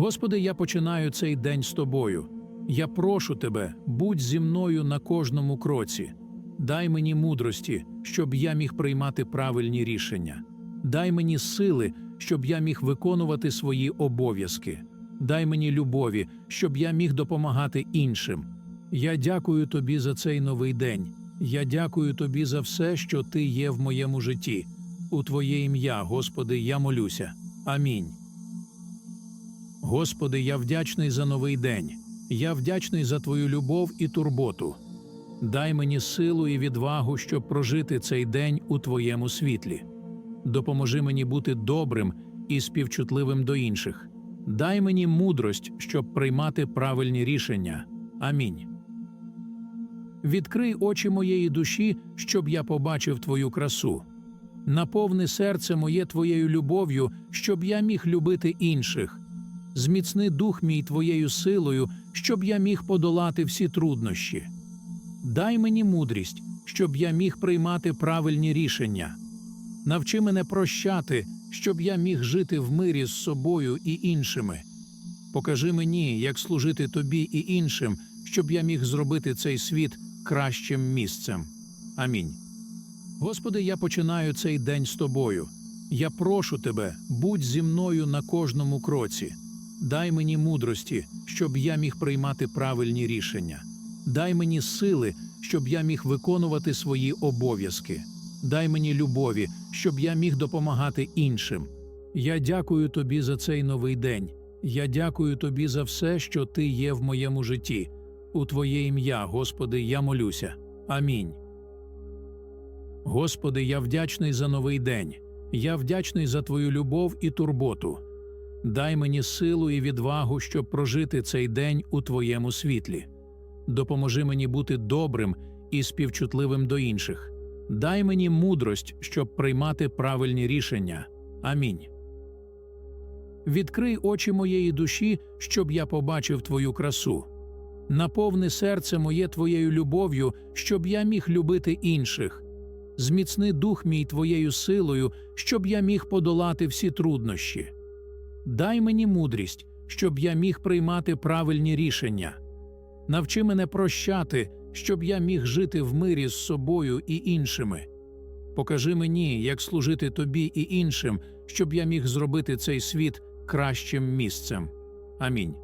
Господи, я починаю цей день з тобою. Я прошу тебе, будь зі мною на кожному кроці. Дай мені мудрості, щоб я міг приймати правильні рішення. Дай мені сили, щоб я міг виконувати свої обов'язки. Дай мені любові, щоб я міг допомагати іншим. Я дякую тобі за цей новий день. Я дякую тобі за все, що ти є в моєму житті. У Твоє ім'я, Господи, я молюся. Амінь. Господи, я вдячний за новий день. Я вдячний за Твою любов і турботу. Дай мені силу і відвагу, щоб прожити цей день у Твоєму світлі. Допоможи мені бути добрим і співчутливим до інших. Дай мені мудрость, щоб приймати правильні рішення. Амінь. Відкрий очі моєї душі, щоб я побачив Твою красу. Наповни серце моє Твоєю любов'ю, щоб я міг любити інших. Зміцни дух мій Твоєю силою, щоб я міг подолати всі труднощі. Дай мені мудрість, щоб я міг приймати правильні рішення. Навчи мене прощати, щоб я міг жити в мирі з собою і іншими. Покажи мені, як служити тобі і іншим, щоб я міг зробити цей світ кращим місцем. Амінь. Господи, я починаю цей день з тобою. Я прошу тебе, будь зі мною на кожному кроці. Дай мені мудрості, щоб я міг приймати правильні рішення. Дай мені сили, щоб я міг виконувати свої обов'язки. Дай мені любові, щоб я міг допомагати іншим. Я дякую тобі за цей новий день. Я дякую тобі за все, що ти є в моєму житті. У Твоє ім'я, Господи, я молюся. Амінь. Господи, я вдячний за новий день. Я вдячний за Твою любов і турботу. Дай мені силу і відвагу, щоб прожити цей день у Твоєму світлі. Допоможи мені бути добрим і співчутливим до інших. Дай мені мудрость, щоб приймати правильні рішення. Амінь. Відкрий очі моєї душі, щоб я побачив Твою красу. Наповни серце моє Твоєю любов'ю, щоб я міг любити інших. Зміцни дух мій Твоєю силою, щоб я міг подолати всі труднощі. Дай мені мудрість, щоб я міг приймати правильні рішення. Навчи мене прощати, щоб я міг жити в мирі з собою і іншими. Покажи мені, як служити тобі і іншим, щоб я міг зробити цей світ кращим місцем. Амінь.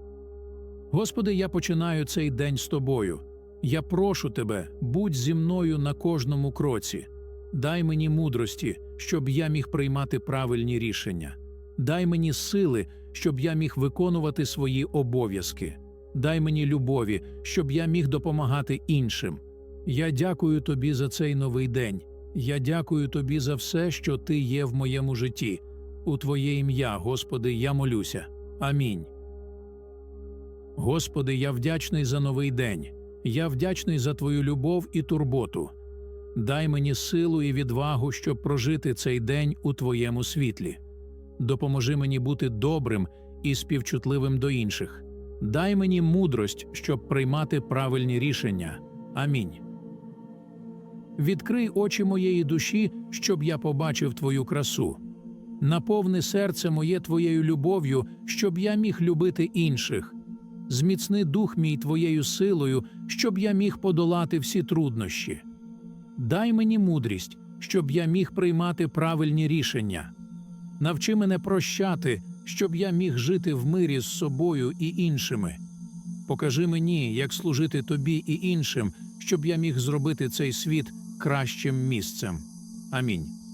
Господи, я починаю цей день з тобою. Я прошу тебе, будь зі мною на кожному кроці. Дай мені мудрості, щоб я міг приймати правильні рішення. Дай мені сили, щоб я міг виконувати свої обов'язки. Дай мені любові, щоб я міг допомагати іншим. Я дякую тобі за цей новий день. Я дякую тобі за все, що ти є в моєму житті. У Твоє ім'я, Господи, я молюся. Амінь. Господи, я вдячний за новий день. Я вдячний за Твою любов і турботу. Дай мені силу і відвагу, щоб прожити цей день у Твоєму світлі. Допоможи мені бути добрим і співчутливим до інших. Дай мені мудрость, щоб приймати правильні рішення. Амінь. Відкрий очі моєї душі, щоб я побачив Твою красу. Наповни серце моє Твоєю любов'ю, щоб я міг любити інших. Зміцни дух мій Твоєю силою, щоб я міг подолати всі труднощі. Дай мені мудрість, щоб я міг приймати правильні рішення. Навчи мене прощати, щоб я міг жити в мирі з собою і іншими. Покажи мені, як служити тобі і іншим, щоб я міг зробити цей світ кращим місцем. Амінь.